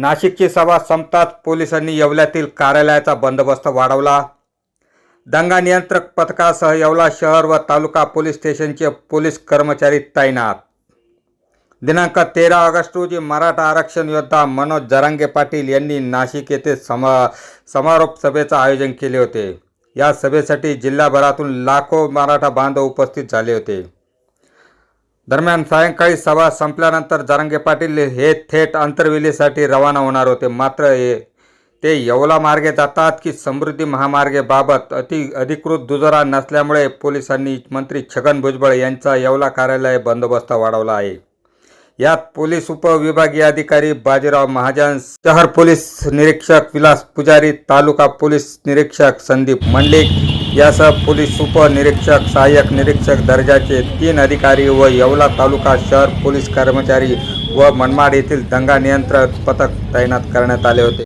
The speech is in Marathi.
नाशिकची सभा संपताच पोलिसांनी येवल्यातील कार्यालयाचा बंदोबस्त वाढवला. दंगा नियंत्रक पथकासह येवला शहर व तालुका पोलीस स्टेशनचे पोलीस कर्मचारी तैनात. दिनांक तेरा ऑगस्ट रोजी मराठा आरक्षण योद्धा मनोज जरांगे पाटील यांनी नाशिक येथे समा समारोप सभेचं आयोजन केले होते. या सभेसाठी जिल्हाभरातून लाखो मराठा बांधव उपस्थित झाले होते. दरम्यान सायंकाळी सभा संपल्यानंतर जारंगे पाटील हे थेट आंतरविलीसाठी रवाना होणार होते. मात्र हे ते येवला मार्गे जातात की समृद्धी महामार्गेबाबत अति अधिकृत दुजोरा नसल्यामुळे पोलिसांनी मंत्री छगन भुजबळ यांचा येवला कार्यालय बंदोबस्त वाढवला आहे. यात पोलीस उपविभागीय अधिकारी बाजीराव महाजन शहर पोलीस निरीक्षक विलास पुजारी तालुका पोलीस निरीक्षक संदीप मंडलिक यासह पोलीस उपनिरीक्षक सहाय्यक निरीक्षक दर्जाचे तीन अधिकारी व येवला तालुका शहर पोलीस कर्मचारी व मनमाड येथील दंगा नियंत्रण पथक तैनात करण्यात आले होते.